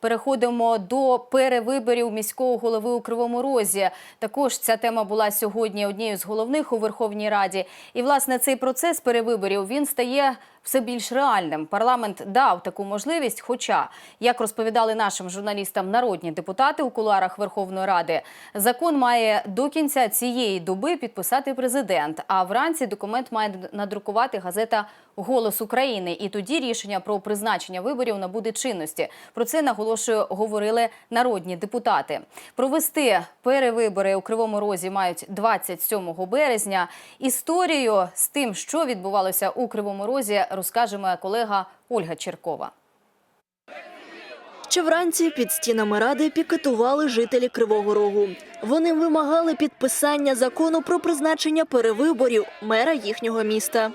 переходимо до перевиборів міського голови у Кривому Розі. Також ця тема була сьогодні однією з головних у Верховній Раді. І власне цей процес перевиборів він стає все більш реальним. Парламент дав таку можливість. Хоча, як розповідали нашим журналістам народні депутати у кулуарах Верховної Ради, закон має до кінця цієї доби підписати президент. А вранці документ має надрукувати газета Голос України. І тоді рішення про призначення виборів набуде чинності. Про це наголошую говорили народні депутати. Провести перевибори у Кривому Розі мають 27 березня. Історію з тим, що відбувалося у Кривому Розі, розкаже моя колега Ольга Черкова. Ще вранці під стінами ради пікетували жителі Кривого Рогу. Вони вимагали підписання закону про призначення перевиборів мера їхнього міста.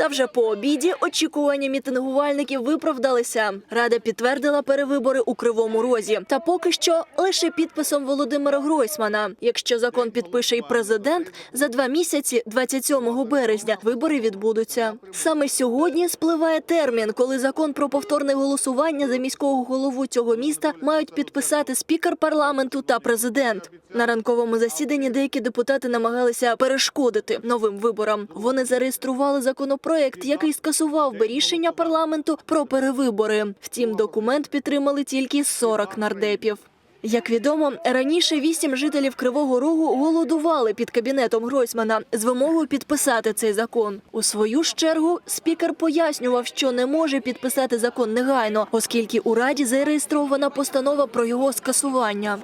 Та вже по обіді очікування мітингувальників виправдалися. Рада підтвердила перевибори у Кривому Розі. Та поки що лише підписом Володимира Гройсмана. Якщо закон підпише і президент, за два місяці, 27 березня, вибори відбудуться. Саме сьогодні спливає термін, коли закон про повторне голосування за міського голову цього міста мають підписати спікер парламенту та президент. На ранковому засіданні деякі депутати намагалися перешкодити новим виборам. Вони зареєстрували законопроект, який скасував би рішення парламенту про перевибори. Втім, документ підтримали тільки 40 нардепів. Як відомо, раніше вісім жителів Кривого Рогу голодували під кабінетом Гройсмана з вимогою підписати цей закон. У свою чергу спікер пояснював, що не може підписати закон негайно, оскільки у раді зареєстрована постанова про його скасування.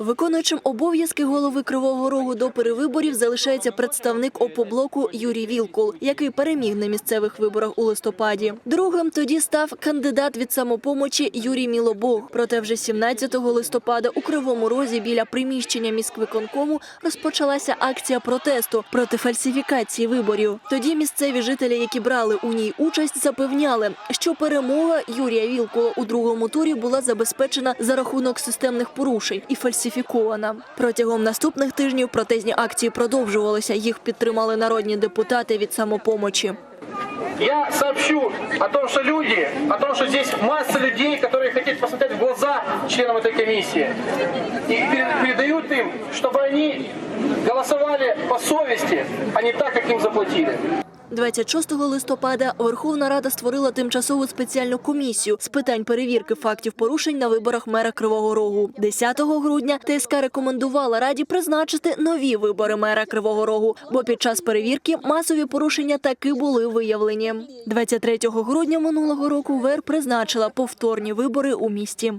Виконуючим обов'язки голови Кривого Рогу до перевиборів залишається представник опоблоку Юрій Вілкул, який переміг на місцевих виборах у листопаді. Другим тоді став кандидат від самопомочі Юрій Мілобог. Проте вже 17 листопада у Кривому Розі біля приміщення міськвиконкому розпочалася акція протесту проти фальсифікації виборів. Тоді місцеві жителі, які брали у ній участь, запевняли, що перемога Юрія Вілкула у другому турі була забезпечена за рахунок системних порушень і фальсифікацій фальсифікована. Протягом наступних тижнів протезні акції продовжувалися. Їх підтримали народні депутати від самопомочі. Я сообщу о том, что люди, о том, что здесь масса людей, которые хотят посмотреть в глаза членам этой комиссии. И пере- передают им, чтобы они голосовали по совести, а не так, как им заплатили. 26 листопада Верховна Рада створила тимчасову спеціальну комісію з питань перевірки фактів порушень на виборах мера Кривого Рогу. 10 грудня ТСК рекомендувала раді призначити нові вибори мера Кривого Рогу, бо під час перевірки масові порушення таки були виявлені. 23 грудня минулого року ВЕР призначила повторні вибори у місті.